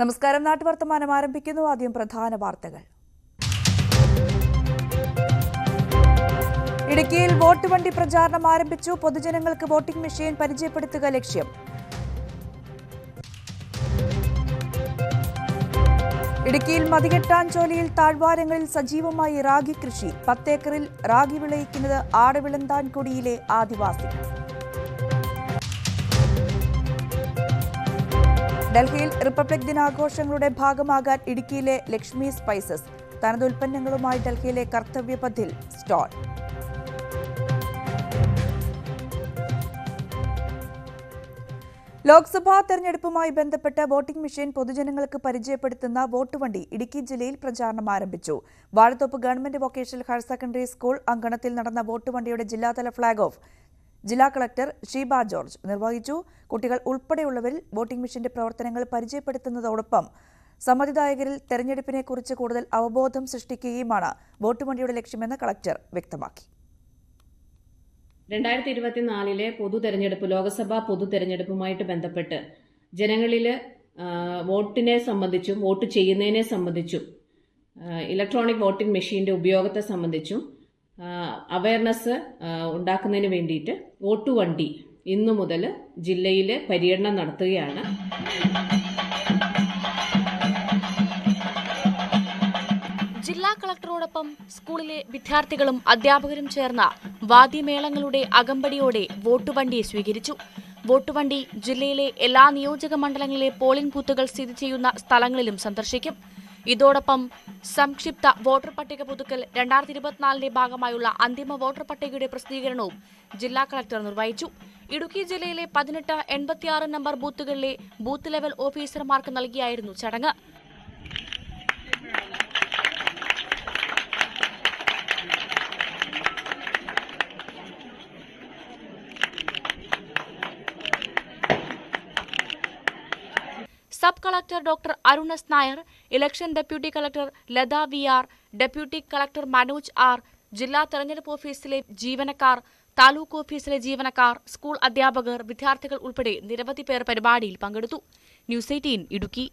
നമസ്കാരം. നാട്ടുവർത്തമാനം ആരംഭിക്കുന്നു. ആദ്യം പ്രധാന വാർത്തകൾ. ഇടുക്കിയിൽ വോട്ട് വണ്ടി പ്രചാരണം ആരംഭിച്ചു. പൊതുജനങ്ങൾക്ക് വോട്ടിംഗ് മെഷീൻ പരിചയപ്പെടുത്തുക ലക്ഷ്യം. ഇടുക്കിയിൽ മതികെട്ടാഞ്ചോലിയിൽ താഴ്വാരങ്ങളിൽ സജീവമായി റാഗി കൃഷി. പത്തേക്കറിൽ റാഗി വിളയിക്കുന്നത് ആടവിളന്താൻകുടിയിലെ ആദിവാസികൾ ഡൽഹിയിൽ റിപ്പബ്ലിക് ദിനാഘോഷങ്ങളുടെ ഭാഗമാകാൻ ഇടുക്കിയിലെ ലക്ഷ്മി സ്പൈസസ്. തനത് ഉൽപ്പന്നങ്ങളുമായി ഡൽഹിയിലെ കർത്തവ്യപഥിൽ സ്റ്റോൾ. ലോക്സഭാ തെരഞ്ഞെടുപ്പുമായി ബന്ധപ്പെട്ട് വോട്ടിംഗ് മെഷീൻ പൊതുജനങ്ങൾക്ക് പരിചയപ്പെടുത്തുന്ന വോട്ട് വണ്ടി ഇടുക്കി ജില്ലയിൽ പ്രചാരണം ആരംഭിച്ചു. Vazhathoppu government vocational higher secondary school അങ്കണത്തിൽ നടന്ന വോട്ട് വണ്ടിയുടെ ജില്ലാതല ഫ്ളാഗ് ഓഫ്. ജില്ലാ കളക്ടർ ഷീബ ജോർജ് നിർവഹിച്ചു. കുട്ടികൾ ഉൾപ്പെടെയുള്ളവരിൽ വോട്ടിംഗ് മെഷീന്റെ പ്രവർത്തനങ്ങൾ പരിചയപ്പെടുത്തുന്നതോടൊപ്പം സമ്മതിദായകരിൽ തെരഞ്ഞെടുപ്പിനെക്കുറിച്ച് കൂടുതൽ അവബോധം സൃഷ്ടിക്കുകയുമാണ് വോട്ട് വണ്ടിയുടെ ലക്ഷ്യമെന്ന് കളക്ടർ വ്യക്തമാക്കി. രണ്ടായിരത്തി ഇരുപത്തിനാലിലെ പൊതു തെരഞ്ഞെടുപ്പ് ലോക്സഭാ പൊതു തെരഞ്ഞെടുപ്പുമായിട്ട് ബന്ധപ്പെട്ട് ജനങ്ങളിൽ വോട്ടിനെ സംബന്ധിച്ചും വോട്ട് ചെയ്യുന്നതിനെ സംബന്ധിച്ചും ഇലക്ട്രോണിക് വോട്ടിംഗ് മെഷീന്റെ ഉപയോഗത്തെ സംബന്ധിച്ചും അവയർനെസ് ഉണ്ടാക്കുന്നതിന് വേണ്ടിയിട്ട് വോട്ട് വണ്ടി ഇന്നു മുതൽ ജില്ലയിൽ പര്യടനം നടത്തുകയാണ്. ജില്ലാ കളക്ടറോടൊപ്പം സ്കൂളിലെ വിദ്യാർത്ഥികളും അധ്യാപകരും ചേർന്ന വാദ്യമേളങ്ങളുടെ അകമ്പടിയോടെ വോട്ടുവണ്ടി സ്വീകരിച്ചു. വോട്ടുവണ്ടി ജില്ലയിലെ എല്ലാ നിയോജക മണ്ഡലങ്ങളിലെ പോളിംഗ് ബൂത്തുകൾ സ്ഥിതി ചെയ്യുന്ന സ്ഥലങ്ങളിലും സന്ദർശിക്കും. ഇതോടൊപ്പം സംക്ഷിപ്ത വോട്ടർ പട്ടിക പുതുക്കൽ രണ്ടായിരത്തി ഇരുപത്തിനാലിന്റെ ഭാഗമായുള്ള അന്തിമ വോട്ടർ പട്ടികയുടെ പ്രസിദ്ധീകരണവും ജില്ലാ കളക്ടർ നിർവഹിച്ചു. ഇടുക്കി ജില്ലയിലെ പതിനെട്ട് എൺപത്തിയാറ് നമ്പർ ബൂത്തുകളിലെ ബൂത്ത് ലെവൽ ഓഫീസർമാർക്ക് നൽകിയായിരുന്നു ചടങ്ങ്. Sub collector doctor Arun S Nair election deputy collector Latha V R deputy collector Manoj R ജില്ലാ തെരഞ്ഞെടുപ്പ് ഓഫീസിലെ ജീവനക്കാർ താലൂക്ക് ഓഫീസിലെ ജീവനക്കാർ സ്കൂൾ അധ്യാപകർ വിദ്യാർത്ഥികൾ ഉൾപ്പെടെ നിരവധി പേർ പരിപാടിയിൽ പങ്കെടുത്തു. News eighteen Idukki.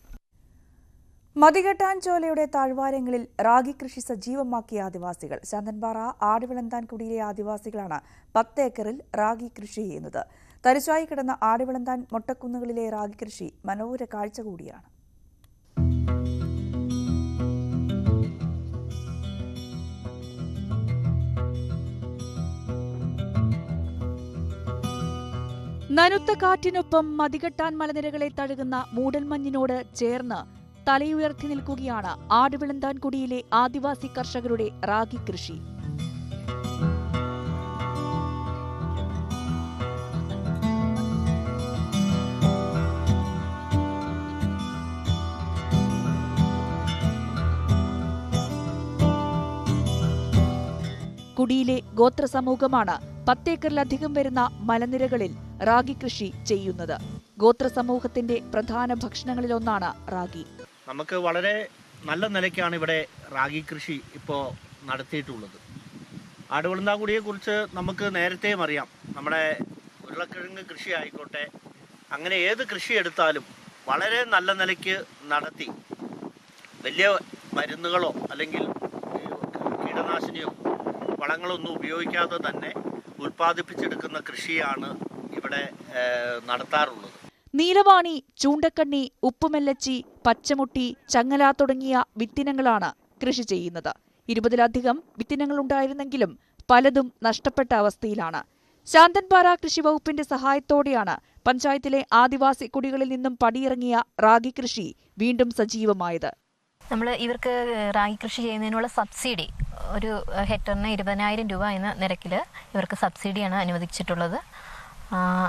മതികെട്ടാൻചോലയുടെ താഴ്വാരങ്ങളിൽ റാഗി കൃഷി സജീവമാക്കിയ ആദിവാസികൾ. ശാന്തൻപാറ ആടുവിളന്താൻകുടിയിലെ ആദിവാസികളാണ് പത്ത് ഏക്കറിൽ റാഗി കൃഷി ചെയ്യുന്നത്. തരിശായി കിടന്ന ആടിവിളന്താൻ മൊട്ടക്കുന്നുകളിലെ റാഗി കൃഷി മനോഹര കാഴ്ച കൂടിയാണ്. നനുത്ത കാറ്റിനൊപ്പം മതികെട്ടാൻ മലനിരകളെ തഴുകുന്ന മൂടൽമഞ്ഞിനോട് ചേർന്ന് തലയുയർത്തി നിൽക്കുകയാണ് ആടുവിളന്താൻകുടിയിലെ ആദിവാസി കർഷകരുടെ റാഗി കൃഷി കുടിയിലെ ഗോത്ര സമൂഹമാണ് പത്തേക്കറിലധികം വരുന്ന മലനിരകളിൽ റാഗി കൃഷി ചെയ്യുന്നത്. ഗോത്ര സമൂഹത്തിന്റെ പ്രധാന ഭക്ഷണങ്ങളിലൊന്നാണ് റാഗി. നമുക്ക് വളരെ നല്ല നിലയ്ക്കാണ് ഇവിടെ റാഗി കൃഷി ഇപ്പോൾ നടത്തിയിട്ടുള്ളത്. ആടുവളന്താകുടിയെ കുറിച്ച് നമുക്ക് നേരത്തെയും അറിയാം. നമ്മുടെ ഉരുളക്കിഴങ്ങ് കൃഷി ആയിക്കോട്ടെ അങ്ങനെ ഏത് കൃഷി എടുത്താലും വളരെ നല്ല നിലയ്ക്ക് നടത്തി വലിയ മരുന്നുകളോ അല്ലെങ്കിൽ കീടനാശിനിയോ വളങ്ങളൊന്നും ഉപയോഗിക്കാതെ തന്നെ ഉൽപ്പാദിപ്പിച്ചെടുക്കുന്ന കൃഷിയാണ് ഇവിടെ നടത്താറുള്ളത്. നീലവാണി ചൂണ്ടക്കണ്ണി ഉപ്പുമെല്ലച്ചി പച്ചമുട്ടി ചങ്ങല തുടങ്ങിയ വിത്തിനങ്ങളാണ് കൃഷി ചെയ്യുന്നത്. ഇരുപതിലധികം വിത്തിനങ്ങൾ ഉണ്ടായിരുന്നെങ്കിലും പലതും നഷ്ടപ്പെട്ട അവസ്ഥയിലാണ്. ശാന്തൻപാറ കൃഷി വകുപ്പിന്റെ സഹായത്തോടെയാണ് പഞ്ചായത്തിലെ ആദിവാസി കുടികളിൽ നിന്നും പടിയിറങ്ങിയ റാഗി കൃഷി വീണ്ടും സജീവമായത്. നമ്മൾ ഇവർക്ക് റാഗി കൃഷി ചെയ്യുന്നതിനുള്ള സബ്സിഡി ഒരു ഹെക്ടറിന് ഇരുപതിനായിരം രൂപ എന്ന നിരക്കിൽ ഇവർക്ക് സബ്സിഡിയാണ് അനുവദിച്ചിട്ടുള്ളത്.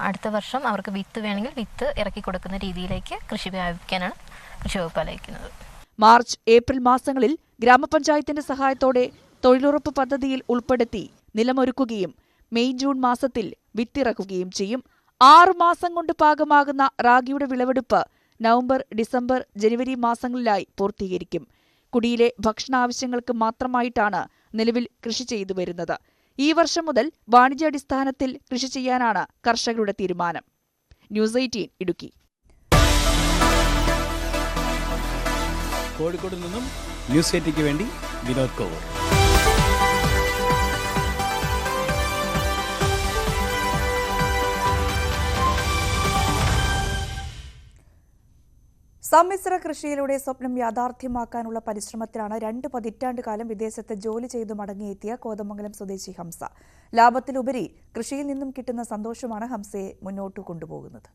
അടുത്ത വർഷം അവർക്ക് വിത്ത് വേണമെങ്കിൽ വിത്ത് ഇറക്കി കൊടുക്കുന്ന രീതിയിലേക്ക് കൃഷി വ്യാപിക്കാനാണ് കൃഷി വകുപ്പ് ആലോചിക്കുന്നത്. മാർച്ച് ഏപ്രിൽ മാസങ്ങളിൽ ഗ്രാമപഞ്ചായത്തിന്റെ സഹായത്തോടെ തൊഴിലുറപ്പ് പദ്ധതിയിൽ ഉൾപ്പെടുത്തി നിലമൊരുക്കുകയും മെയ് ജൂൺ മാസത്തിൽ വിത്തിറക്കുകയും ചെയ്യും. ആറു മാസം കൊണ്ട് പാകമാകുന്ന റാഗിയുടെ വിളവെടുപ്പ് നവംബർ ഡിസംബർ ജനുവരി മാസങ്ങളിലായി പൂർത്തീകരിക്കും. കുടിയിലെ ഭക്ഷണാവശ്യങ്ങൾക്ക് മാത്രമായിട്ടാണ് നിലവിൽ കൃഷി ചെയ്തു വരുന്നത്. ഈ വർഷം മുതൽ വാണിജ്യാടിസ്ഥാനത്തിൽ കൃഷി ചെയ്യാനാണ് കർഷകരുടെ തീരുമാനം. News eighteen Idukki. കോഴിക്കോട് നിന്നും ന്യൂസ് എയ്റ്റിക്ക് വേണ്ടി വിനോദ് കോവൂർ സമ്മിശ്ര കൃഷിയിലൂടെ സ്വപ്നം യാഥാർത്ഥ്യമാക്കാനുള്ള പരിശ്രമത്തിലാണ് രണ്ട് പതിറ്റാണ്ട് കാലം വിദേശത്ത് ജോലി ചെയ്തു മടങ്ങിയെത്തിയ കോതമംഗലം സ്വദേശി ഹംസ. ലാഭത്തിലുപരി കൃഷിയിൽ നിന്നും കിട്ടുന്ന സന്തോഷമാണ് ഹംസയെ മുന്നോട്ട് കൊണ്ടുപോകുന്നത്.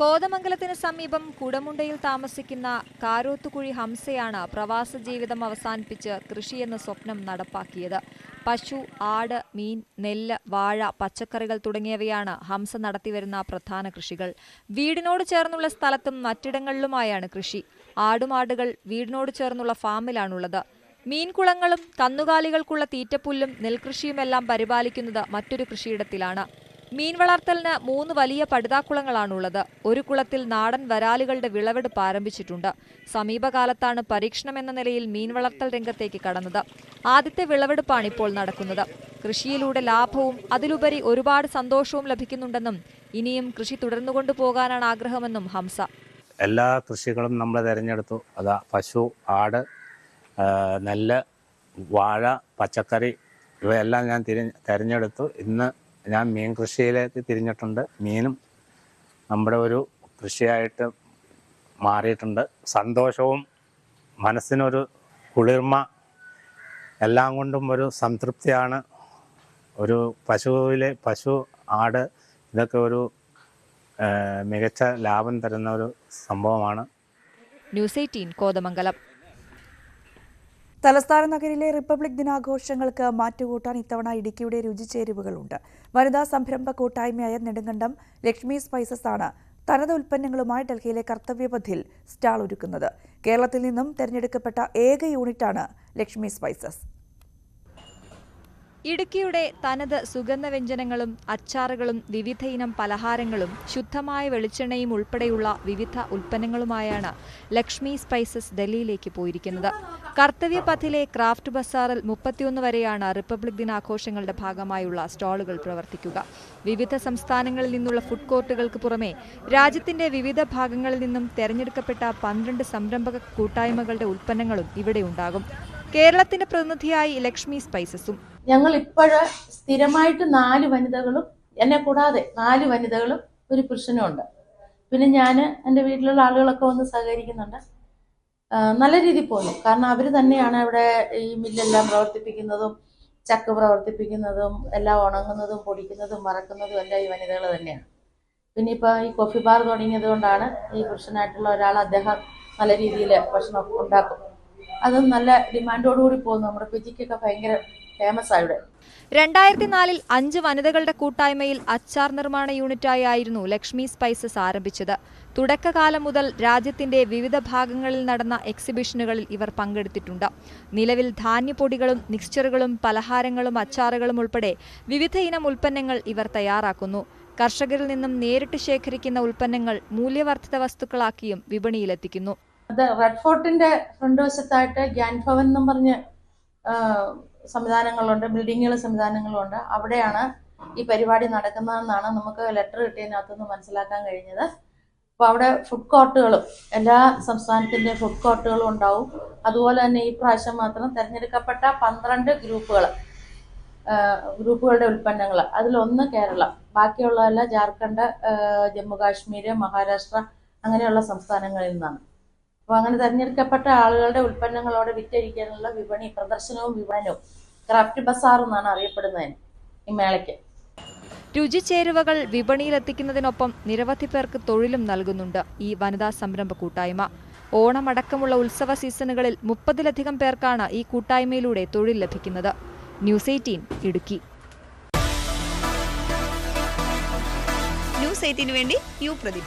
കോതമംഗലത്തിന് സമീപം കുടമുണ്ടയിൽ താമസിക്കുന്ന കാരോത്തുകുഴി ഹംസയാണ് പ്രവാസ ജീവിതം അവസാനിപ്പിച്ച് കൃഷിയെന്ന സ്വപ്നം നടപ്പാക്കിയത്. പശു ആട് മീൻ നെല്ല് വാഴ പച്ചക്കറികൾ തുടങ്ങിയവയാണ് ഹംസ നടത്തിവരുന്ന പ്രധാന കൃഷികൾ. വീടിനോട് ചേർന്നുള്ള സ്ഥലത്തും മറ്റിടങ്ങളിലുമായാണ് കൃഷി. ആടുമാടുകൾ വീടിനോട് ചേർന്നുള്ള ഫാമിലാണുള്ളത്. മീൻകുളങ്ങളും കന്നുകാലികൾക്കുള്ള തീറ്റപ്പുല്ലും നെൽകൃഷിയുമെല്ലാം പരിപാലിക്കുന്നത് മറ്റൊരു കൃഷിയിടത്തിലാണ്. മീൻ വളർത്തലിന് മൂന്ന് വലിയ പടുതാക്കുളങ്ങളാണുള്ളത് ഒരു കുളത്തിൽ നാടൻ വരാലുകളുടെ വിളവെടുപ്പ് ആരംഭിച്ചിട്ടുണ്ട്. സമീപകാലത്താണ് പരീക്ഷണം എന്ന നിലയിൽ മീൻ വളർത്തൽ രംഗത്തേക്ക് കടന്നത്. ആദ്യത്തെ വിളവെടുപ്പാണ് ഇപ്പോൾ നടക്കുന്നത്. കൃഷിയിലൂടെ ലാഭവും അതിലുപരി ഒരുപാട് സന്തോഷവും ലഭിക്കുന്നുണ്ടെന്നും ഇനിയും കൃഷി തുടർന്നുകൊണ്ടു പോകാനാണ് ആഗ്രഹമെന്നും ഹംസ. എല്ലാ കൃഷികളും നമ്മൾ തിരഞ്ഞെടുത്തു. അതാ പശു ആട് നെല്ല് വാഴ പച്ചക്കറി ഇവയെല്ലാം ഞാൻ തിരി തിരഞ്ഞെടുത്തു. ഇന്ന് ഞാൻ മീൻ കൃഷിയിലേക്ക് തിരിഞ്ഞിട്ടുണ്ട്. മീനും നമ്മുടെ ഒരു കൃഷിയായിട്ട് മാറിയിട്ടുണ്ട്. സന്തോഷവും മനസ്സിനൊരു കുളിർമ എല്ലാം കൊണ്ടും ഒരു സംതൃപ്തിയാണ്. ഒരു പശുവിലെ പശു ആട് ഇതൊക്കെ ഒരു മികച്ച ലാഭം തരുന്ന ഒരു സംഭവമാണ്. News eighteen Kothamangalam. തലസ്ഥാന നഗരിലെ റിപ്പബ്ലിക് ദിനാഘോഷങ്ങൾക്ക് മാറ്റുകൂട്ടാൻ ഇത്തവണ ഇടുക്കിയുടെ രുചിച്ചേരുവകളുണ്ട്. വനിതാ സംരംഭ കൂട്ടായ്മയായ നെടുങ്കണ്ടം ലക്ഷ്മി സ്പൈസസ് ആണ് തനത് ഉൽപ്പന്നങ്ങളുമായി ഡൽഹിയിലെ കർത്തവ്യപഥിൽ സ്റ്റാൾ ഒരുക്കുന്നത്. കേരളത്തിൽ നിന്നും തെരഞ്ഞെടുക്കപ്പെട്ട ഏക യൂണിറ്റാണ് ലക്ഷ്മി സ്പൈസസ്. ഇടുക്കിയുടെ തനത് സുഗന്ധവ്യഞ്ജനങ്ങളും അച്ചാറുകളും വിവിധ ഇനം പലഹാരങ്ങളും ശുദ്ധമായ വെളിച്ചെണ്ണയും ഉൾപ്പെടെയുള്ള വിവിധ ഉൽപ്പന്നങ്ങളുമായാണ് ലക്ഷ്മി സ്പൈസസ് ഡൽഹിയിലേക്ക് പോയിരിക്കുന്നത്. കർത്തവ്യ പഥിലെ ക്രാഫ്റ്റ് ബസാറിൽ മുപ്പത്തിയൊന്ന് വരെയാണ് റിപ്പബ്ലിക് ദിനാഘോഷങ്ങളുടെ ഭാഗമായുള്ള സ്റ്റാളുകൾ പ്രവർത്തിക്കുക. വിവിധ സംസ്ഥാനങ്ങളിൽ നിന്നുള്ള ഫുഡ് കോർട്ടുകൾക്ക് പുറമെ രാജ്യത്തിന്റെ വിവിധ ഭാഗങ്ങളിൽ നിന്നും തെരഞ്ഞെടുക്കപ്പെട്ട പന്ത്രണ്ട് സംരംഭക കൂട്ടായ്മകളുടെ ഉൽപ്പന്നങ്ങളും ഇവിടെ ഉണ്ടാകും. കേരളത്തിന്റെ പ്രതിനിധിയായി ലക്ഷ്മി സ്പൈസസും ഞങ്ങൾ ഇപ്പോഴ് സ്ഥിരമായിട്ട് നാല് വനിതകളും എന്നെ കൂടാതെ നാല് വനിതകളും ഒരു പുരുഷനും ഉണ്ട്. പിന്നെ ഞാൻ എന്റെ വീട്ടിലുള്ള ആളുകളൊക്കെ വന്ന് സഹകരിക്കുന്നുണ്ട്. നല്ല രീതിയിൽ പോകുന്നു. കാരണം അവർ തന്നെയാണ് അവിടെ ഈ മില്ലെല്ലാം പ്രവർത്തിപ്പിക്കുന്നതും ചക്ക പ്രവർത്തിപ്പിക്കുന്നതും എല്ലാം ഉണങ്ങുന്നതും പൊടിക്കുന്നതും മറക്കുന്നതും എല്ലാം ഈ വനിതകൾ തന്നെയാണ്. പിന്നെ ഇപ്പോൾ ഈ കോഫി ബാർ തുടങ്ങിയത് കൊണ്ടാണ് ഈ പുരുഷനായിട്ടുള്ള ഒരാൾ അദ്ദേഹം നല്ല രീതിയിൽ ഭക്ഷണം ഉണ്ടാക്കും. അതും നല്ല ഡിമാൻഡോടുകൂടി പോകുന്നു. നമ്മുടെ പിജിക്കൊക്കെ ഭയങ്കര ഇവിടെ രണ്ടായിരത്തി നാലിൽ അഞ്ച് വനിതകളുടെ കൂട്ടായ്മയിൽ അച്ചാർ നിർമ്മാണ യൂണിറ്റായി ആയിരുന്നു ലക്ഷ്മി സ്പൈസസ് ആരംഭിച്ചത്. തുടക്കകാലം മുതൽ രാജ്യത്തിന്റെ വിവിധ ഭാഗങ്ങളിൽ നടന്ന എക്സിബിഷനുകളിൽ ഇവർ പങ്കെടുത്തിട്ടുണ്ട്. നിലവിൽ ധാന്യപ്പൊടികളും മിക്സ്ചറുകളും പലഹാരങ്ങളും അച്ചാറുകളും ഉൾപ്പെടെ വിവിധ ഇനം ഉൽപ്പന്നങ്ങൾ ഇവർ തയ്യാറാക്കുന്നു. കർഷകരിൽ നിന്നും നേരിട്ട് ശേഖരിക്കുന്ന ഉൽപ്പന്നങ്ങൾ മൂല്യവർദ്ധിത വസ്തുക്കളാക്കിയും വിപണിയിലെത്തിക്കുന്നു. റെഡ് ഫോർട്ടിന്റെ ഫ്രണ്ട് വശത്തായിട്ട് ഗ്യാൻ ഭവൻ എന്നും പറഞ്ഞ് സംവിധാനങ്ങളുണ്ട് ബിൽഡിങ്ങുകൾ സംവിധാനങ്ങളുണ്ട്. അവിടെയാണ് ഈ പരിപാടി നടക്കുന്നതെന്നാണ് നമുക്ക് ലെറ്റർ കിട്ടിയതിനകത്തുനിന്ന് മനസ്സിലാക്കാൻ കഴിഞ്ഞത്. അപ്പോൾ അവിടെ ഫുഡ് കോർട്ടുകളും എല്ലാ സംസ്ഥാനത്തിന്റെ ഫുഡ് കോർട്ടുകളും ഉണ്ടാവും. അതുപോലെ തന്നെ ഈ പ്രാവശ്യം മാത്രം തിരഞ്ഞെടുക്കപ്പെട്ട പന്ത്രണ്ട് ഗ്രൂപ്പുകൾ ഗ്രൂപ്പുകളുടെ ഉൽപ്പന്നങ്ങൾ അതിലൊന്ന് കേരളം. ബാക്കിയുള്ളതെല്ലാം ജാർഖണ്ഡ് ജമ്മു കാശ്മീർ മഹാരാഷ്ട്ര അങ്ങനെയുള്ള സംസ്ഥാനങ്ങളിൽ നിന്നാണ്. അപ്പോൾ അങ്ങനെ തിരഞ്ഞെടുക്കപ്പെട്ട ആളുകളുടെ ഉൽപ്പന്നങ്ങളോടെ വിറ്റഴിക്കാനുള്ള വിപണി പ്രദർശനവും വിപണനവും ക്രാഫ്റ്റ് ബസാർ എന്നാണ് അറിയപ്പെടുന്നതിന് ഈ മേളയ്ക്ക്. രുചിച്ചേരുവകൾ വിപണിയിലെത്തിക്കുന്നതിനൊപ്പം നിരവധി പേർക്ക് തൊഴിലും നൽകുന്നുണ്ട് ഈ വനിതാ സംരംഭ കൂട്ടായ്മ. ഓണമടക്കമുള്ള ഉത്സവ സീസണുകളിൽ മുപ്പതിലധികം പേർക്കാണ് ഈ കൂട്ടായ്മയിലൂടെ തൊഴിൽ ലഭിക്കുന്നത്. News eighteen Idukki. ന്യൂസ് എയ്റ്റീന് വേണ്ടി യു പ്രതിഭ.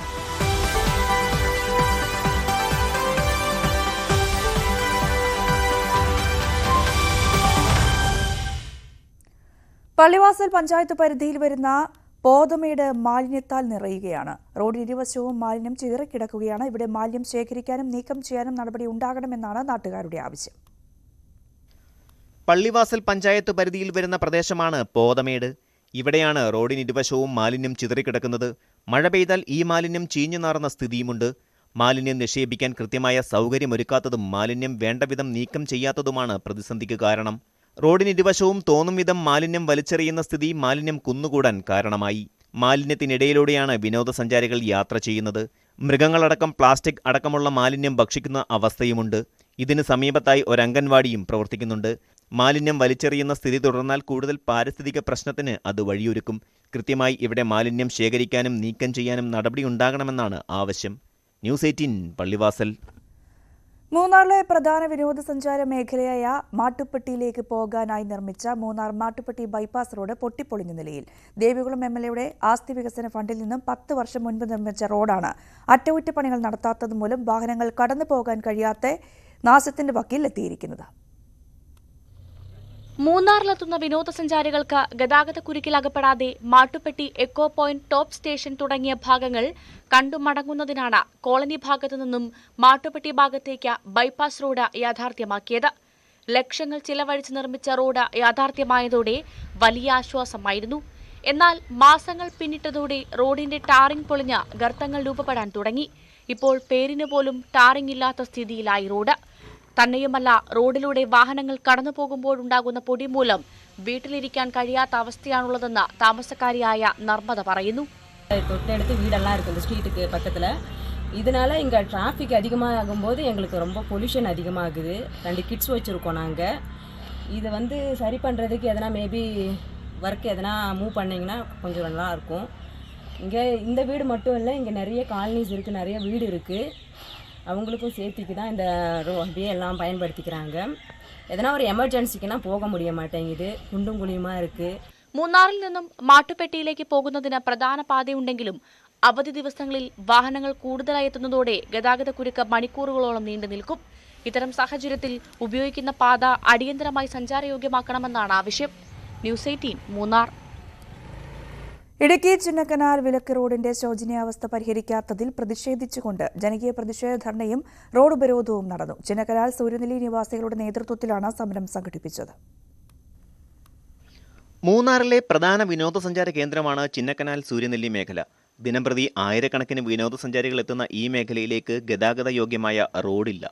പള്ളിവാസൽ പഞ്ചായത്ത് പരിധിയിൽ വരുന്ന പോതമേട് മാലിന്യത്താൽ നിറയുകയാണ്. റോഡ് ഇരുവശവും മാലിന്യം ചിതറിക്കിടക്കുകയാണ്. ഇവിടെ മാലിന്യം ശേഖരിക്കാനും നീക്കം ചെയ്യാനും നടപടി ഉണ്ടാകണമെന്നാണ് നാട്ടുകാരുടെ ആവശ്യം. പള്ളിവാസൽ പഞ്ചായത്ത് പരിധിയിൽ വരുന്ന പ്രദേശമാണ് പോതമേട്. ഇവിടെയാണ് റോഡിന് ഇരുവശവും മാലിന്യം ചിതറിക്കിടക്കുന്നത്. മഴ പെയ്താൽ ഈ മാലിന്യം ചീഞ്ഞു നാറുന്ന സ്ഥിതിയുമുണ്ട്. മാലിന്യം നിക്ഷേപിക്കാൻ കൃത്യമായ സൗകര്യമൊരുക്കാത്തതും മാലിന്യം വേണ്ടവിധം നീക്കം ചെയ്യാത്തതുമാണ് പ്രതിസന്ധിക്ക് കാരണം. റോഡിന് ഇരുവശവും തോന്നും വിധം മാലിന്യം വലിച്ചെറിയുന്ന സ്ഥിതി മാലിന്യം കുന്നുകൂടാൻ കാരണമായി. മാലിന്യത്തിനിടയിലൂടെയാണ് വിനോദസഞ്ചാരികൾ യാത്ര ചെയ്യുന്നത്. മൃഗങ്ങളടക്കം പ്ലാസ്റ്റിക് അടക്കമുള്ള മാലിന്യം ഭക്ഷിക്കുന്ന അവസ്ഥയുമുണ്ട്. ഇതിന് സമീപത്തായി ഒരംഗൻവാടിയും പ്രവർത്തിക്കുന്നുണ്ട്. മാലിന്യം വലിച്ചെറിയുന്ന സ്ഥിതി തുടർന്നാൽ കൂടുതൽ പാരിസ്ഥിതിക പ്രശ്നത്തിന് അത് വഴിയൊരുക്കും. കൃത്യമായി ഇവിടെ മാലിന്യം ശേഖരിക്കാനും നീക്കം ചെയ്യാനും നടപടിയുണ്ടാകണമെന്നാണ് ആവശ്യം. News eighteen Pallivasal. മൂന്നാറിലെ പ്രധാന വിനോദസഞ്ചാര മേഖലയായ മാട്ടുപ്പെട്ടിയിലേക്ക് പോകാനായി നിർമ്മിച്ച മൂന്നാർ മാട്ടുപ്പെട്ടി ബൈപ്പാസ് റോഡ് പൊട്ടിപ്പൊളിഞ്ഞ നിലയിൽ. ദേവികുളം എം എൽ എയുടെ ആസ്തി വികസന ഫണ്ടിൽ നിന്നും പത്ത് വർഷം മുൻപ് നിർമ്മിച്ച റോഡാണ്. അറ്റകുറ്റപ്പണികൾ നടത്താത്തത് മൂലം വാഹനങ്ങൾ കടന്നു പോകാൻ കഴിയാത്ത നാശത്തിന്റെ വക്കിൽ എത്തിയിരിക്കുന്നത് മൂന്നാറിലെത്തുന്ന വിനോദസഞ്ചാരികൾക്ക് ഗതാഗതക്കുരുക്കിൽ അകപ്പെടാതെ Mattupetty echo point top station തുടങ്ങിയ ഭാഗങ്ങൾ കണ്ടു മടങ്ങുന്നതിനാണ് കോളനി ഭാഗത്തു നിന്നും മാട്ടുപ്പെട്ടി ഭാഗത്തേക്ക് ബൈപ്പാസ് റോഡ് യാഥാർത്ഥ്യമാക്കിയത്. ലക്ഷങ്ങൾ ചിലവഴിച്ച് നിർമ്മിച്ച റോഡ് യാഥാർത്ഥ്യമായതോടെ വലിയ ആശ്വാസമായിരുന്നു. എന്നാൽ മാസങ്ങൾ പിന്നിട്ടതോടെ റോഡിന്റെ ടാറിംഗ് പൊളിഞ്ഞ ഗർത്തങ്ങൾ രൂപപ്പെടാൻ തുടങ്ങി. ഇപ്പോൾ പേരിന് പോലും ടാറിംഗ് ഇല്ലാത്ത സ്ഥിതിയിലായി റോഡ്. തന്നെയുമല്ല റോഡിലൂടെ വാഹനങ്ങൾ കടന്നു പോകുമ്പോഴുണ്ടാകുന്ന പൊടി മൂലം വീട്ടിലിരിക്കാൻ കഴിയാത്ത അവസ്ഥയാണുള്ളതെന്ന് താമസക്കാരിയായ നർമ്മദ പറയുന്നു தொட்டடுத்து வீடெல்லாம் இருக்குது இந்த ஸ்ட்ரீட்டுக்கு பக்கத்தில் இதனால இங்கே டிராஃபிக் அதிகமாக ஆகும்போது எங்களுக்கு ரொம்ப பொல்யூஷன் அதிகமாகுது ரெண்டு கிட்ஸ் வச்சுருக்கோம் நாங்கள் இதை வந்து சரி பண்ணுறதுக்கு எதனா மேபி ஒர்க் எதனா மூவ் பண்ணிங்கன்னா கொஞ்சம் நல்லா இருக்கும் இங்கே இந்த வீடு மட்டும் இல்லை இங்கே நிறைய காலனிஸ் இருக்குது நிறைய வீடு இருக்குது அவங்களுக்கும் சேர்த்துக்கு தான் இந்த ரோ அப்படியே எல்லாம் பயன்படுத்திக்கிறாங்க எதனா ஒரு எமர்ஜென்சிக்குனா போக முடிய மாட்டேங்குது குண்டும் குழியுமா இருக்குது മൂന്നാറിൽ നിന്നും മാട്ടുപ്പെട്ടിയിലേക്ക് പോകുന്നതിന് പ്രധാന പാതയുണ്ടെങ്കിലും അവധി ദിവസങ്ങളിൽ വാഹനങ്ങൾ കൂടുതലായി എത്തുന്നതോടെ ഗതാഗതക്കുരുക്ക് മണിക്കൂറുകളോളം നീണ്ടു നിൽക്കും ഇത്തരം സാഹചര്യത്തിൽ ഉപയോഗിക്കുന്ന പാത അടിയന്തരമായി സഞ്ചാരയോഗ്യമാക്കണമെന്നാണ് ആവശ്യം ന്യൂസ് എയ്റ്റീൻ മൂന്നാർ ഇടുക്കി ചിന്നക്കനാൽ വിലക്ക് റോഡിന്റെ ശോചനീയാവസ്ഥ പരിഹരിക്കാത്തതിൽ പ്രതിഷേധിച്ചുകൊണ്ട് ജനകീയ പ്രതിഷേധ ധർണയും റോഡ് ഉപരോധവും നടന്നു. ചിന്നക്കനാൽ സൂര്യനെല്ലി നിവാസികളുടെ നേതൃത്വത്തിലാണ് സമരം സംഘടിപ്പിച്ചത്. മൂന്നാറിലെ പ്രധാന വിനോദസഞ്ചാര കേന്ദ്രമാണ് ചിന്നക്കനാൽ സൂര്യനെല്ലി മേഖല. ദിനംപ്രതി ആയിരക്കണക്കിന് വിനോദസഞ്ചാരികൾ എത്തുന്ന ഈ മേഖലയിലേക്ക് ഗതാഗത യോഗ്യമായ റോഡില്ല.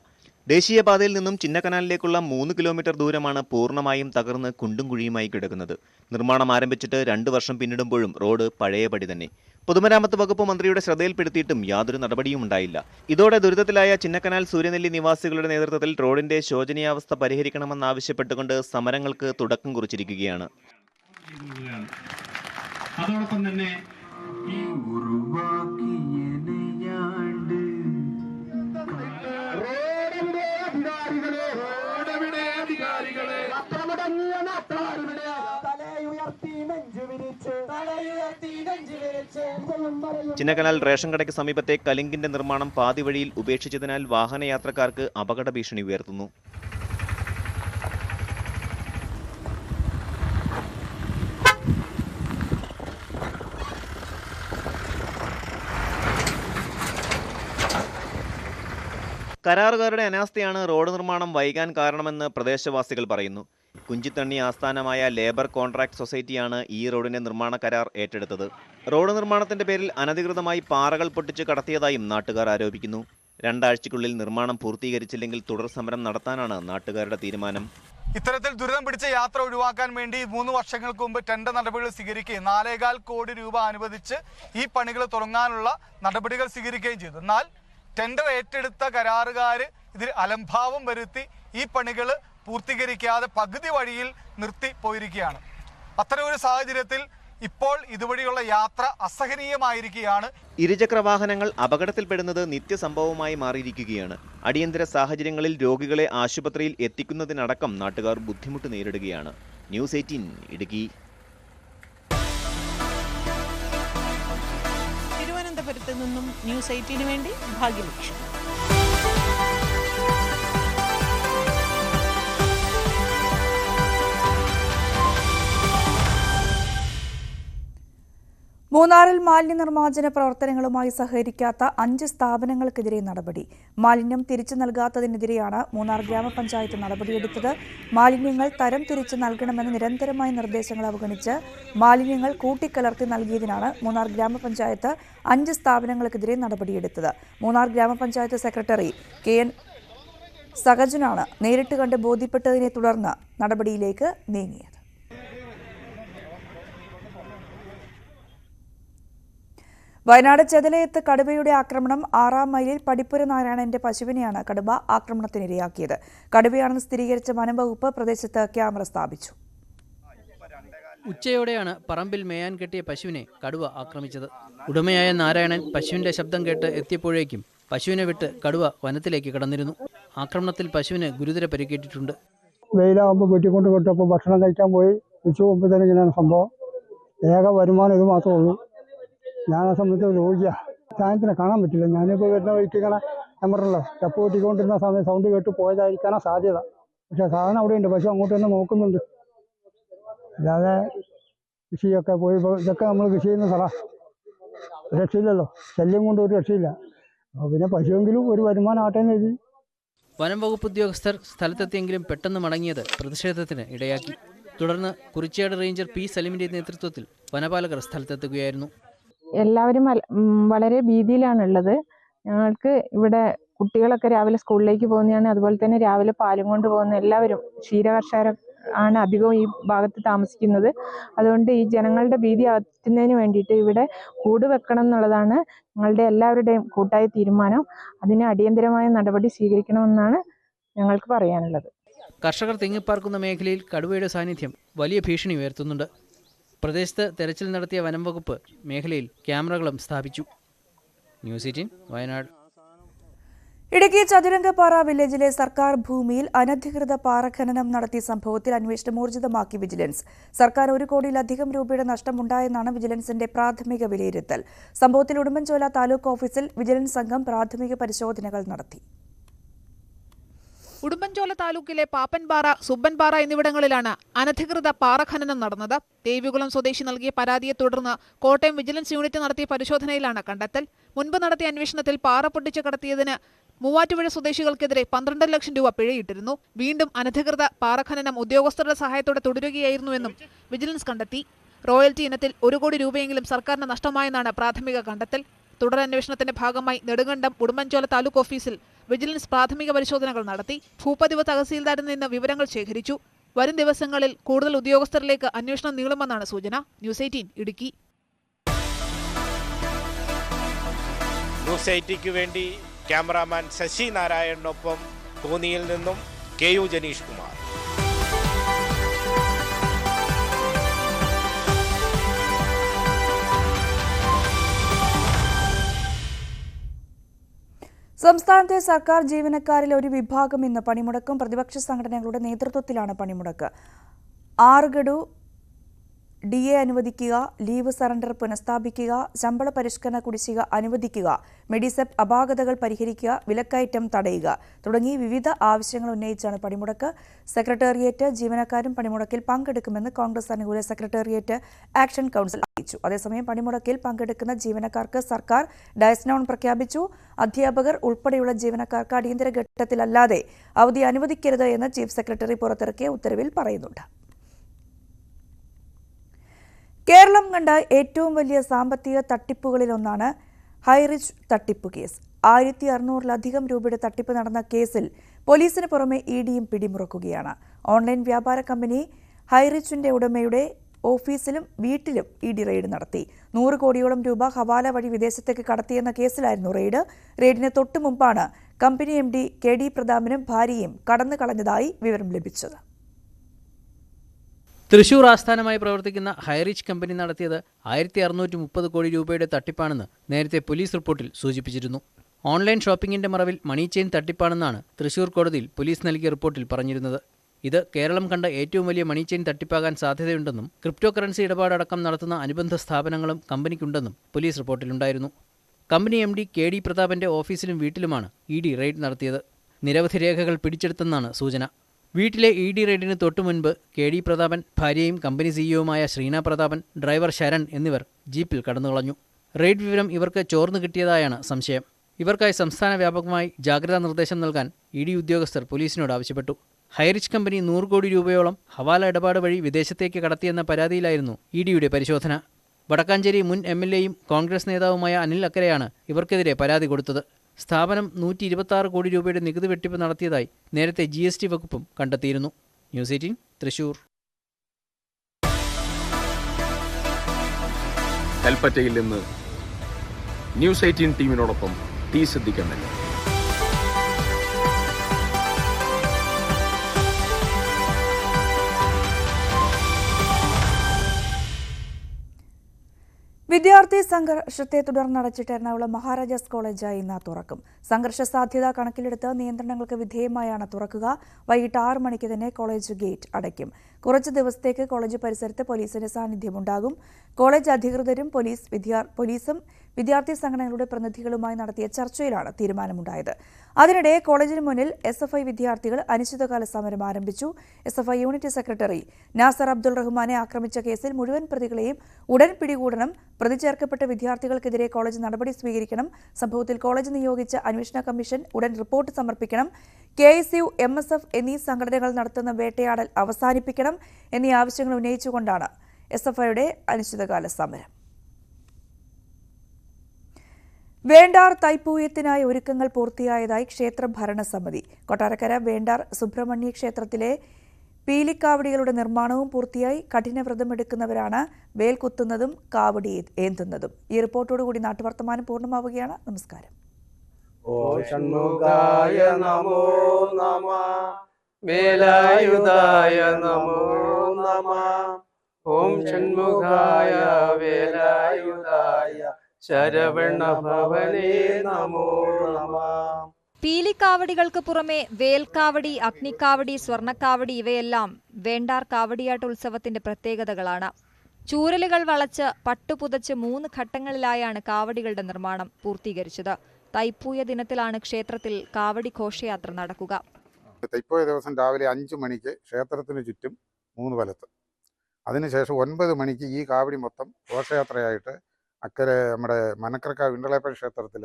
ദേശീയപാതയിൽ നിന്നും ചിന്നക്കനാലിലേക്കുള്ള മൂന്ന് കിലോമീറ്റർ ദൂരമാണ് പൂർണമായും തകർന്ന് കുണ്ടും കുഴിയുമായി കിടക്കുന്നത്. നിർമ്മാണം ആരംഭിച്ചിട്ട് രണ്ട് വർഷം പിന്നിടുമ്പോഴും റോഡ് പഴയപടി തന്നെ. പൊതുമരാമത്ത് വകുപ്പ് മന്ത്രിയുടെ ശ്രദ്ധയിൽപ്പെടുത്തിയിട്ടും യാതൊരു നടപടിയും ഉണ്ടായില്ല. ഇതോടെ ദുരിതത്തിലായ ചിന്നക്കനാൽ സൂര്യനെല്ലി നിവാസികളുടെ നേതൃത്വത്തിൽ റോഡിന്റെ ശോചനീയാവസ്ഥ പരിഹരിക്കണമെന്നാവശ്യപ്പെട്ടുകൊണ്ട് സമരങ്ങൾക്ക് തുടക്കം കുറിച്ചിരിക്കുകയാണ്. അതോടൊപ്പം തന്നെ ഈ ചിന്നക്കനാൽ റേഷൻ കടയ്ക്ക് സമീപത്തെ കലിങ്കിന്റെ നിർമ്മാണം പാതിവഴിയിൽ ഉപേക്ഷിച്ചതിനാൽ വാഹനയാത്രക്കാർക്ക് അപകട ഭീഷണി ഉയർത്തുന്നു. കരാറുകാരുടെ അനാസ്ഥയാണ് റോഡ് നിർമ്മാണം വൈകാൻ കാരണമെന്ന് പ്രദേശവാസികൾ പറയുന്നു. കുഞ്ചിത്തണ്ണി ആസ്ഥാനമായ ലേബർ കോൺട്രാക്ട് സൊസൈറ്റിയാണ് ഈ റോഡിന്റെ നിർമ്മാണ കരാർ ഏറ്റെടുത്തത്. റോഡ് നിർമ്മാണത്തിന്റെ പേരിൽ അനധികൃതമായി പാറകൾ പൊട്ടിച്ച് കടത്തിയതായും നാട്ടുകാർ ആരോപിക്കുന്നു. രണ്ടാഴ്ചയ്ക്കുള്ളിൽ നിർമ്മാണം പൂർത്തീകരിച്ചില്ലെങ്കിൽ തുടർ സമരം നടത്താനാണ് നാട്ടുകാരുടെ തീരുമാനം. ഇത്തരത്തിൽ ദുരിതം പിടിച്ച യാത്ര ഒഴിവാക്കാൻ വേണ്ടി മൂന്ന് വർഷങ്ങൾക്ക് മുമ്പ് ടെൻഡർ നടപടികൾ സ്വീകരിക്കുകയും നാലേകാൽ കോടി രൂപ അനുവദിച്ച് ഈ പണികൾ തുടങ്ങാനുള്ള നടപടികൾ സ്വീകരിക്കുകയും ചെയ്തു. എന്നാൽ ടെൻഡർ ഏറ്റെടുത്ത കരാറുകാർ ഇതിൽ അലംഭാവം വരുത്തി ഈ പണികൾ പൂർത്തീകരിക്കാതെ പകുതി വഴിയിൽ നിർത്തി പോയിരിക്കുകയാണ്. അത്തരം ഒരു സാഹചര്യത്തിൽ ഇപ്പോൾ ഇതുവഴിയുള്ള യാത്ര അസഹനീയമായിരിക്കുകയാണ്. ഇരുചക്ര വാഹനങ്ങൾ അപകടത്തിൽപ്പെടുന്നത് നിത്യസംഭവമായി മാറിയിരിക്കുകയാണ്. അടിയന്തര സാഹചര്യങ്ങളിൽ രോഗികളെ ആശുപത്രിയിൽ എത്തിക്കുന്നതിനടക്കം നാട്ടുകാർ ബുദ്ധിമുട്ട് നേരിടുകയാണ്. News eighteen Idukki. നിന്നും ന്യൂസ് എയ്റ്റീന് വേണ്ടി ഭാഗ്യലക്ഷ്മി. മൂന്നാറിൽ മാലിന്യ നിർമ്മാർജന പ്രവർത്തനങ്ങളുമായി സഹകരിക്കാത്ത അഞ്ച് സ്ഥാപനങ്ങൾക്കെതിരെ നടപടി. മാലിന്യം തിരിച്ചു നൽകാത്തതിനെതിരെയാണ് മൂന്നാർ ഗ്രാമപഞ്ചായത്ത് നടപടിയെടുത്തത്. മാലിന്യങ്ങൾ തരം തിരിച്ചു നൽകണമെന്ന് നിരന്തരമായ നിർദ്ദേശങ്ങൾ അവഗണിച്ച് മാലിന്യങ്ങൾ കൂട്ടിക്കലർത്തി നൽകിയതിനാണ് മൂന്നാർ ഗ്രാമപഞ്ചായത്ത് അഞ്ച് സ്ഥാപനങ്ങൾക്കെതിരെ നടപടിയെടുത്തത്. മൂന്നാർ ഗ്രാമപഞ്ചായത്ത് സെക്രട്ടറി കെ എൻ സഹജനാണ് നേരിട്ട് കണ്ട് ബോധ്യപ്പെട്ടതിനെ തുടർന്ന് നടപടിയിലേക്ക് നീങ്ങിയത് വയനാട് ചെതലയത്ത് കടുവയുടെ ആക്രമണം ആറാം മൈലിൽ പടിപ്പുര നാരായണന്റെ പശുവിനെയാണ് കടുവ ആക്രമണത്തിനിരയാക്കിയത്. കടുവയാണെന്ന് സ്ഥിരീകരിച്ച വനംവകുപ്പ് പ്രദേശത്ത് ക്യാമറ സ്ഥാപിച്ചു. ഉച്ചയോടെയാണ് പറമ്പിൽ മേയാൻ കെട്ടിയ പശുവിനെ കടുവ ആക്രമിച്ചത്. ഉടമയായ നാരായണൻ പശുവിന്റെ ശബ്ദം കേട്ട് എത്തിയപ്പോഴേക്കും പശുവിനെ വിട്ട് കടുവ വനത്തിലേക്ക് കടന്നിരുന്നു. ആക്രമണത്തിൽ പശുവിന് ഗുരുതര പരിക്കേറ്റിട്ടുണ്ട്. വെയിലാകുമ്പോൾ വെട്ടിക്കൊണ്ട് വിട്ടപ്പോൾ ഭക്ഷണം കഴിക്കാൻ പോയി. ഉച്ച മുമ്പ് തന്നെ ഇങ്ങനെയാണ് സംഭവം. ഏക വരുമാനം ഇത് മാത്രമേ ഉള്ളൂ. ഞാൻ ആ സമയത്ത് രോഗിയാ സാധനത്തിനെ കാണാൻ പറ്റില്ല. ഞാനിപ്പോൾ വരുന്ന വഴിക്ക് ഇങ്ങനെ ഞാൻ പറഞ്ഞല്ലോ സ്റ്റെപ്പ് കൂട്ടിക്കൊണ്ടിരുന്ന സമയം സൗണ്ട് കേട്ട് പോയതായിരിക്കാനാ സാധ്യത. പക്ഷെ സാധനം അവിടെ ഉണ്ട് പക്ഷെ അങ്ങോട്ട് തന്നെ നോക്കുന്നുണ്ട്. അല്ലാതെ കൃഷിയൊക്കെ പോയി ഇതൊക്കെ നമ്മൾ കൃഷി ചെയ്യുന്ന സ്ഥല. രക്ഷയില്ലല്ലോ. ശല്യം കൊണ്ട് ഒരു രക്ഷയില്ല. പിന്നെ പശുവെങ്കിലും ഒരു വരുമാനം ആട്ടെ എന്ന് എഴുതി വനം വകുപ്പ് ഉദ്യോഗസ്ഥർ സ്ഥലത്തെത്തിയെങ്കിലും പെട്ടെന്ന് മടങ്ങിയത് പ്രതിഷേധത്തിന് ഇടയാക്കി. തുടർന്ന് കുറിച്ചേട് റേഞ്ചർ പി സലിമിന്റെ നേതൃത്വത്തിൽ വനപാലകർ സ്ഥലത്തെത്തുകയായിരുന്നു. എല്ലാവരും വളരെ ഭീതിയിലാണുള്ളത്. ഞങ്ങൾക്ക് ഇവിടെ കുട്ടികളൊക്കെ രാവിലെ സ്കൂളിലേക്ക് പോകുന്നതാണ്. അതുപോലെ തന്നെ രാവിലെ പാലും കൊണ്ട് പോകുന്ന എല്ലാവരും ക്ഷീരകർഷകർ ആണ് അധികവും ഈ ഭാഗത്ത് താമസിക്കുന്നത്. അതുകൊണ്ട് ഈ ജനങ്ങളുടെ ഭീതി അകറ്റുന്നതിന് വേണ്ടിയിട്ട് ഇവിടെ കൂട് വെക്കണം എന്നുള്ളതാണ് ഞങ്ങളുടെ എല്ലാവരുടെയും കൂട്ടായ തീരുമാനം. അതിന് അടിയന്തരമായ നടപടി സ്വീകരിക്കണമെന്നാണ് ഞങ്ങൾക്ക് പറയാനുള്ളത്. കർഷകർ തിങ്ങിപ്പാർക്കുന്ന മേഖലയിൽ കടുവയുടെ സാന്നിധ്യം വലിയ ഭീഷണി ഉയർത്തുന്നുണ്ട്. പ്രദേശത്ത് തെരച്ചിൽ നടത്തിയ വനം വകുപ്പ് മേഖലയിൽ ക്യാമറകളും സ്ഥാപിച്ചു. News eighteen Wayanad. Idukki Chathurangappara വില്ലേജിലെ സർക്കാർ ഭൂമിയിൽ അനധികൃത പാറഖനനം നടത്തിയ സംഭവത്തിൽ അന്വേഷണം ഊർജിതമാക്കി വിജിലൻസ്. സർക്കാർ ഒരു കോടിയിലധികം രൂപയുടെ നഷ്ടമുണ്ടായെന്നാണ് വിജിലൻസിന്റെ പ്രാഥമിക വിലയിരുത്തൽ. സംഭവത്തിൽ ഉടുമ്പൻചോല താലൂക്ക് ഓഫീസിൽ വിജിലൻസ് സംഘം പ്രാഥമിക പരിശോധനകൾ നടത്തി. ഉടുമ്പൻചോല താലൂക്കിലെ പാപ്പൻപാറ സുബ്ബൻപാറ എന്നിവിടങ്ങളിലാണ് അനധികൃത പാറഖനനം നടന്നത്. ദേവികുളം സ്വദേശി നൽകിയ പരാതിയെ തുടർന്ന് കോട്ടയം വിജിലൻസ് യൂണിറ്റ് നടത്തിയ പരിശോധനയിലാണ് കണ്ടെത്തൽ. മുൻപ് നടത്തിയ അന്വേഷണത്തിൽ പാറ പൊട്ടിച്ച് കടത്തിയതിന് മൂവാറ്റുപുഴ സ്വദേശികൾക്കെതിരെ പന്ത്രണ്ട് ലക്ഷം രൂപ പിഴയിട്ടിരുന്നു. വീണ്ടും അനധികൃത പാറഖനനം ഉദ്യോഗസ്ഥരുടെ സഹായത്തോടെ തുടരുകയായിരുന്നുവെന്നും വിജിലൻസ് കണ്ടെത്തി. റോയൽറ്റി ഇനത്തിൽ ഒരു കോടി രൂപയെങ്കിലും സർക്കാരിന് നഷ്ടമായെന്നാണ് പ്രാഥമിക കണ്ടെത്തൽ. തുടരന്വേഷണത്തിന്റെ ഭാഗമായി നെടുങ്കണ്ടം ഉടുമ്പൻചോല താലൂക്ക് ഓഫീസിൽ വിജിലൻസ് പ്രാഥമിക പരിശോധനകൾ നടത്തി ഭൂപതിവ് തഹസീൽദാരിൽ നിന്ന് വിവരങ്ങൾ ശേഖരിച്ചു. വരും ദിവസങ്ങളിൽ കൂടുതൽ ഉദ്യോഗസ്ഥരിലേക്ക് അന്വേഷണം നീളുമെന്നാണ് സൂചന. News eighteen Idukki. ന്യൂസ് എയ്റ്റിക്ക് വേണ്ടി ക്യാമറാമാൻ ശശി നാരായണനൊപ്പം കോന്നിയിൽ നിന്നും കെ യു ജനീഷ് കുമാർ. സംസ്ഥാനത്തെ സർക്കാർ ജീവനക്കാരിൽ ഒരു വിഭാഗം ഇന്ന് പണിമുടക്കും. പ്രതിപക്ഷ സംഘടനകളുടെ നേതൃത്വത്തിലാണ് പണിമുടക്ക്. ആറ് ഗഡു ഡി എ അനുവദിക്കുക ലീവ് സറണ്ടർ പുനഃസ്ഥാപിക്കുക ശമ്പള പരിഷ്കരണ കുടിശ്ശിക അനുവദിക്കുക മെഡിസെപ് അപാകതകൾ പരിഹരിക്കുക വിലക്കയറ്റം തടയുക തുടങ്ങി വിവിധ ആവശ്യങ്ങൾ ഉന്നയിച്ചാണ് പണിമുടക്ക്. സെക്രട്ടേറിയറ്റ് ജീവനക്കാരും പണിമുടക്കിൽ പങ്കെടുക്കുമെന്ന് കോൺഗ്രസ് അനുകൂല സെക്രട്ടേറിയറ്റ് ആക്ഷൻ കൗൺസിൽ അറിയിച്ചു. അതേസമയം പണിമുടക്കിൽ പങ്കെടുക്കുന്ന ജീവനക്കാർക്ക് സർക്കാർ ഡയസ്നോൺ പ്രഖ്യാപിച്ചു. അധ്യാപകർ ഉൾപ്പെടെയുള്ള ജീവനക്കാർക്ക് അടിയന്തര ഘട്ടത്തിലല്ലാതെ അവധി അനുവദിക്കരുത് എന്ന് ചീഫ് സെക്രട്ടറി പുറത്തിറക്കിയ ഉത്തരവിൽ പറയുന്നുണ്ട്. കേരളം കണ്ട ഏറ്റവും വലിയ സാമ്പത്തിക തട്ടിപ്പുകളിലൊന്നാണ് ഹൈറിച്ച് തട്ടിപ്പ് കേസ്. ആയിരത്തി അറുന്നൂറിലധികം രൂപയുടെ തട്ടിപ്പ് നടന്ന കേസിൽ പോലീസിന് പുറമെ ഇ ഡിയും പിടിമുറക്കുകയാണ്. ഓൺലൈൻ വ്യാപാര കമ്പനി ഹൈറിച്ചിന്റെ ഉടമയുടെ ഓഫീസിലും വീട്ടിലും ഇ ഡി റെയ്ഡ് നടത്തി. നൂറ് കോടിയോളം രൂപ ഹവാല വഴി വിദേശത്തേക്ക് കടത്തിയെന്ന കേസിലായിരുന്നു റെയ്ഡ്. റെയ്ഡിന് തൊട്ടു മുമ്പാണ് company M D K D പ്രതാപനും ഭാര്യയും കടന്നു കളഞ്ഞതായി വിവരം ലഭിച്ചത്. തൃശൂർ ആസ്ഥാനമായി പ്രവർത്തിക്കുന്ന ഹൈറിച്ച് കമ്പനി നടത്തിയത് ആയിരത്തി അറുന്നൂറ്റി മുപ്പത് കോടി രൂപയുടെ തട്ടിപ്പാണെന്ന് നേരത്തെ പോലീസ് റിപ്പോർട്ടിൽ സൂചിപ്പിച്ചിരുന്നു. ഓൺലൈൻ ഷോപ്പിംഗിന്റെ മറവിൽ മണി ചെയിൻ തട്ടിപ്പാണെന്നാണ് തൃശൂർ കോടതിയിൽ പോലീസ് നൽകിയ റിപ്പോർട്ടിൽ പറഞ്ഞിരുന്നത്. ഇത് കേരളം കണ്ട ഏറ്റവും വലിയ മണി ചെയിൻ തട്ടിപ്പാകാൻ സാധ്യതയുണ്ടെന്നും ക്രിപ്റ്റോ കറൻസി ഇടപാടടക്കം നടത്തുന്ന അനുബന്ധ സ്ഥാപനങ്ങളും കമ്പനിക്കുണ്ടെന്നും police റിപ്പോർട്ടിലുണ്ടായിരുന്നു. Company M D K D പ്രതാപന്റെ ഓഫീസിലും വീട്ടിലുമാണ് ഇ ഡി റെയ്ഡ് നടത്തിയത്. നിരവധി രേഖകൾ പിടിച്ചെടുത്തെന്നാണ് സൂചന. വീട്ടിലെ ഇ ഡി റെയ്ഡിന് തൊട്ടു മുൻപ് കെ ഡി പ്രതാപൻ ഭാര്യയും കമ്പനി സിഇഒയുമായ ശ്രീന പ്രതാപൻ ഡ്രൈവർ ശരൺ എന്നിവർ ജീപ്പിൽ കടന്നുകളഞ്ഞു റെയ്ഡ് വിവരം ഇവർക്ക് ചോർന്നു കിട്ടിയതായാണ് സംശയം. ഇവർക്കായി സംസ്ഥാന വ്യാപകമായി ജാഗ്രതാ നിർദ്ദേശം നൽകാൻ ഇ ഡി ഉദ്യോഗസ്ഥർ പോലീസിനോട് ആവശ്യപ്പെട്ടു. ഹൈറിച്ച് കമ്പനി നൂറ് കോടി രൂപയോളം ഹവാല ഇടപാട് വഴി വിദേശത്തേക്ക് കടത്തിയെന്ന പരാതിയിലായിരുന്നു ഇ ഡിയുടെ പരിശോധന. വടക്കാഞ്ചേരി മുൻ എം എൽ എയും കോൺഗ്രസ് നേതാവുമായ അനിൽ അക്കരെയാണ് ഇവർക്കെതിരെ പരാതി കൊടുത്തത്. സ്ഥാപനം നൂറ്റി ഇരുപത്തി കോടി രൂപയുടെ നികുതി വെട്ടിപ്പ് നടത്തിയതായി നേരത്തെ ജി എസ് ടി വകുപ്പും കണ്ടെത്തിയിരുന്നു. News eighteen Thrissur. കൽപ്പറ്റയിൽ നിന്ന് ന്യൂസ് എയ്റ്റീൻ ടീമിനോടൊപ്പം ടി സിദ്ദിഖണ്ണൻ വിദ്യാർത്ഥി സംഘർഷത്തെ തുടർന്ന് അടച്ചിട്ട് എറണാകുളം മഹാരാജാസ് കോളേജ് ഇന്ന് തുറക്കും. സംഘർഷ സാധ്യത കണക്കിലെടുത്ത് നിയന്ത്രണങ്ങൾക്ക് വിധേയമായാണ് തുറക്കുക. വൈകിട്ട് ആറ് മണിക്ക് തന്നെ കോളേജ് ഗേറ്റ് അടയ്ക്കും. കുറച്ച് ദിവസത്തേക്ക് കോളേജ് പരിസരത്ത് പോലീസിന്റെ സാന്നിധ്യമുണ്ടാകും കോളേജ് അധികൃതരും പോലീസ് വിദ്യാർ പോലീസും വിദ്യാർത്ഥി സംഘടനകളുടെ പ്രതിനിധികളുമായി നടത്തിയ ചർച്ചയിലാണ് തീരുമാനമുണ്ടായത്. അതിനിടെ കോളേജിന് മുന്നിൽ എസ് എഫ് ഐ വിദ്യാർത്ഥികൾ അനിശ്ചിതകാല സമരം ആരംഭിച്ചു. S F I unit secretary Nasar Abdul റഹ്മാനെ ആക്രമിച്ച കേസിൽ മുഴുവൻ പ്രതികളെയും ഉടൻ പിടികൂടണം. പ്രതി ചേർക്കപ്പെട്ട വിദ്യാർത്ഥികൾക്കെതിരെ കോളേജ് നടപടി സ്വീകരിക്കണം. സംഭവത്തിൽ കോളേജ് നിയോഗിച്ച അന്വേഷണ കമ്മീഷൻ ഉടൻ റിപ്പോർട്ട് സമർപ്പിക്കണം. K S U M S F എന്നീ സംഘടനകൾ നടത്തുന്ന വേട്ടയാടൽ അവസാനിപ്പിക്കണം എന്നീ ആവശ്യങ്ങൾ ഉന്നയിച്ചുകൊണ്ടാണ് എസ് എഫ് ഐയുടെ അനിശ്ചിതകാല സമരം. വേണ്ടാർ തൈപ്പൂയത്തിനായി ഒരുക്കങ്ങൾ പൂർത്തിയായതായി ക്ഷേത്ര ഭരണസമിതി കൊട്ടാരക്കര വേണ്ടാർ സുബ്രഹ്മണ്യ ക്ഷേത്രത്തിലെ പീലിക്കാവടികളുടെ നിർമ്മാണവും പൂർത്തിയായി. കഠിനവ്രതമെടുക്കുന്നവരാണ് വേൽകുത്തുന്നതും കാവടി ഏന്തുന്നതും. ഈ റിപ്പോർട്ടോടുകൂടി നാട്ടുവർത്തമാനം പൂർണമാവുകയാണ്. നമസ്കാരം. ഓ ഷൺമുഖായ നമോ നമ. വേലായുധായ നമോ നമ. ഓം ഷൺമുഖായ വേലായുധായ ശരവണ ഭവനേ നമോ നമ. പീലിക്കാവടികൾക്ക് പുറമെ വേൽക്കാവടി അഗ്നിക്കാവടി സ്വർണക്കാവടി ഇവയെല്ലാം വേണ്ടാർ കാവടിയാട്ട് ഉത്സവത്തിന്റെ പ്രത്യേകതകളാണ്. ചൂരലുകൾ വളച്ച് പട്ടുപുതച്ച് മൂന്ന് ഘട്ടങ്ങളിലായാണ് കാവടികളുടെ നിർമ്മാണം പൂർത്തീകരിച്ചത്. തൈപ്പൂയ ദിനത്തിലാണ് ക്ഷേത്രത്തിൽ കാവടി ഘോഷയാത്ര നടക്കുക. തൈപ്പൂയ ദിവസം രാവിലെ അഞ്ചു മണിക്ക് ക്ഷേത്രത്തിന് ചുറ്റും മൂന്ന് വലത്ത്. അതിനുശേഷം ഒൻപത് മണിക്ക് ഈ കാവടി മൊത്തം ഘോഷയാത്രയായിട്ട് അക്കരെ നമ്മുടെ മനക്കരക്കാവ് വിണ്ടളേപ്പൻ ക്ഷേത്രത്തിൽ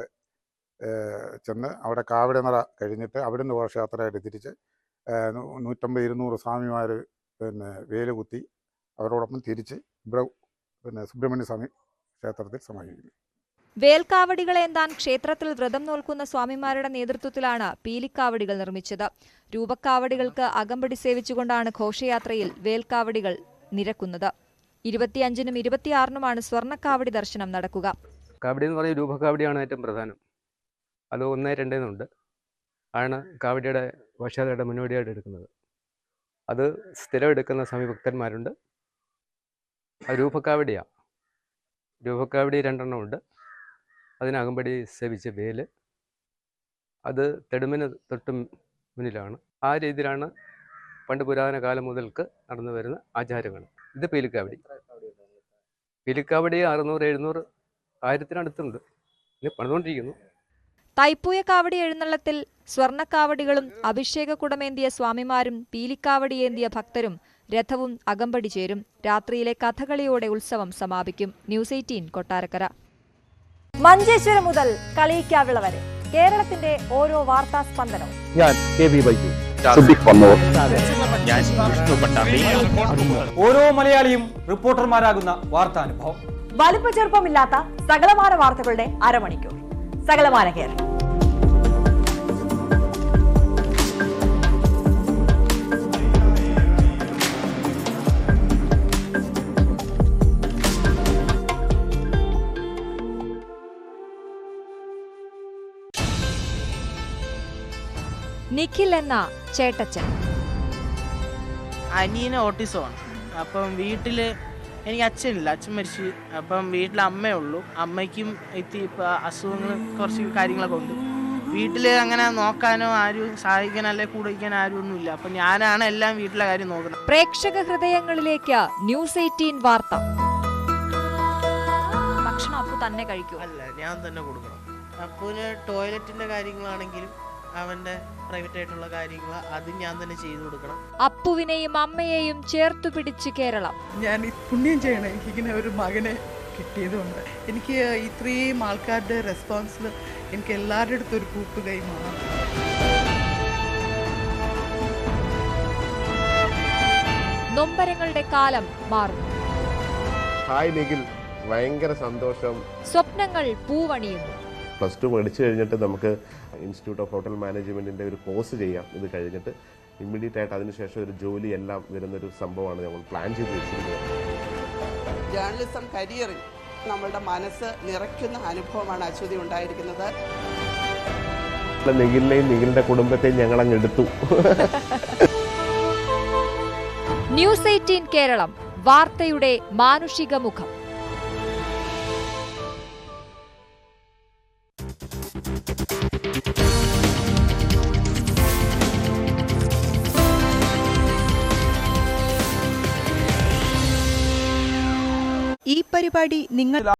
ചെന്ന് അവിടെ കാവടി നിറ കഴിഞ്ഞിട്ട് അവിടുന്ന് ഘോഷയാത്രയായിട്ട് തിരിച്ച് നൂറ്റമ്പത് ഇരുന്നൂറ് സ്വാമിമാർ പിന്നെ വേൽ കുത്തി അവരോടൊപ്പം തിരിച്ച് ഇവിടെ പിന്നെ സുബ്രഹ്മണ്യ സ്വാമി ക്ഷേത്രത്തിൽ സമാഹിക്കുന്നു വേൽക്കാവടികളെ എന്താൻ ക്ഷേത്രത്തിൽ വ്രതം നോൽക്കുന്ന സ്വാമിമാരുടെ നേതൃത്വത്തിലാണ് പീലിക്കാവടികൾ നിർമ്മിച്ചത്. രൂപക്കാവടികൾക്ക് അകമ്പടി സേവിച്ചുകൊണ്ടാണ് ഘോഷയാത്രയിൽ വേൽക്കാവടികൾ നിരക്കുന്നത്. ഇരുപത്തിയഞ്ചിനും ഇരുപത്തിയാറിനുമാണ് സ്വർണക്കാവടി ദർശനം നടക്കുക. കാവടി എന്ന് പറഞ്ഞാൽ രൂപക്കാവടിയാണ് ഏറ്റവും പ്രധാനം. അത് ഒന്ന് രണ്ടേന്നുണ്ട്. ആണ് കാവടിയുടെ വശാലയുടെ മുന്നോടിയായിട്ട് എടുക്കുന്നത്. അത് സ്ഥിരം എടുക്കുന്ന സ്വാമി ഭക്തന്മാരുണ്ട് രൂപക്കാവടിയാണ് രൂപക്കാവടി രണ്ടെണ്ണം ഉണ്ട് അതിനകമ്പടി സേവിച്ച വേൽ. അത് തെടുമിന് തൊട്ട് മുന്നിലാണ്. ആ രീതിയിലാണ് പണ്ട് പുരാതന കാലം മുതൽക്ക് നടന്നു വരുന്ന ആചാരങ്ങൾ. ഇത് പീലിക്കാവടി. പീലിക്കാവടി അറുന്നൂറ് എഴുന്നൂറ് ആയിരത്തിനടുത്തുണ്ട്. ഇത് പണിതുകൊണ്ടിരിക്കുന്നു തൈപ്പൂയ കാവടി എഴുന്നള്ളത്തിൽ സ്വർണക്കാവടികളും അഭിഷേക കുടമേന്തിയ സ്വാമിമാരും പീലിക്കാവടിയേന്തിയ ഭക്തരും രഥവും അകമ്പടി ചേരും. രാത്രിയിലെ കഥകളിയോടെ ഉത്സവം സമാപിക്കും. News eighteen Kottarakkara. മഞ്ചേശ്വരം മുതൽ കളിയിക്കാവിള വരെ. കേരളത്തിന്റെ ഓരോ വാർത്താ സ്പന്ദനവും. ഞാൻ കെ വി ബൈജു ഞാൻ വിഷ്ണു പട്ടാമ്പി. ഓരോ മലയാളിയും റിപ്പോർട്ടർമാരാകുന്ന വാർത്താനുഭവം. വലിപ്പ ചെറുപ്പമില്ലാത്ത സകലമാന വാർത്തകളുടെ അരമണിക്കൂർ. സകലമാന കേരളം. നിഖിൽ എന്ന ചേട്ടച്ചൻ. അനിയന് ഓട്ടിസമാണ്. അപ്പം വീട്ടിൽ എനിക്ക് അച്ഛനില്ല. അച്ഛൻ മരിച്ചു. അപ്പം വീട്ടിൽ അമ്മയേ ഉള്ളൂ. അമ്മയ്ക്കും എത്തി ഇപ്പം അസുഖങ്ങൾ കുറച്ച് കാര്യങ്ങളൊക്കെ ഉണ്ട്. വീട്ടിൽ അങ്ങനെ നോക്കാനോ ആരും സഹായിക്കാനോ അല്ലെ കൂടെ വയ്ക്കാനോ ആരും ഒന്നുമില്ല അപ്പം ഞാനാണ് എല്ലാം വീട്ടിലെ കാര്യം നോക്കുന്നത്. പ്രേക്ഷക ഹൃദയങ്ങളിലേക്ക് ന്യൂസ് എയ്റ്റീൻ വാർത്ത. ഭക്ഷണം അപ്പു തന്നെ കഴിക്കും. അല്ല ഞാൻ തന്നെ കൊടുക്കണം. അപ്പൂന് ടോയ്ലറ്റിന്റെ കാര്യങ്ങളാണെങ്കിലും അവന്റെ പ്രൈവറ്റ് ആയിട്ടുള്ള കാര്യങ്ങൾ അത് ഞാൻ തന്നെ ചെയ്തു കൊടുക്കണം. അപ്പുവിനെയും അമ്മയെയും ചേർത്തു പിടിച്ച് കേരളം. ഞാൻ ഈ പുണ്യം ചെയ്യണം. എനിക്കിങ്ങനെ ഒരു മകനെ കിട്ടിയതുകൊണ്ട് എനിക്ക് ഇത്രയും ആൾക്കാരുടെ റെസ്പോൺസിൽ എനിക്ക് എല്ലാവരുടെ അടുത്തും ഒരു കൂട്ടുകൈ മാറും. നൊമ്പരങ്ങളുടെ കാലം മാറും. ഹായ് നിഖിൽ. ഭയങ്കര സന്തോഷം. സ്വപ്നങ്ങൾ പൂവണിയുന്നു. പ്ലസ് ടു പഠിച്ചു കഴിഞ്ഞിട്ട് നമുക്ക് ഇൻസ്റ്റിറ്റ്യൂട്ട് ഓഫ് ഹോട്ടൽ മാനേജ്മെന്റിന്റെ ഒരു കോഴ്സ് ചെയ്യാം. ഇത് കഴിഞ്ഞിട്ട് ഇമ്മീഡിയറ്റ് ആയിട്ട് അതിനുശേഷം ഒരു ജോലി എല്ലാം വരുന്നൊരു സംഭവമാണ് ഞങ്ങൾ പ്ലാൻ ചെയ്ത് വെച്ചിരിക്കുന്നത് ജേർണലിസം കരിയറിൽ നമ്മളുടെ മനസ്സ് നിറയ്ക്കുന്ന അനുഭവമാണ് അശ്വതി ഉണ്ടായിരിക്കുന്നത്. നിഖിലിനെയും നിഖിലിന്റെ കുടുംബത്തെയും ഞങ്ങൾ അങ്ങ് എടുത്തു. ന്യൂസ് എയ്റ്റീൻ കേരളം വാർത്തയുടെ മാനുഷിക മുഖം. പരിപാടി നിങ്ങൾ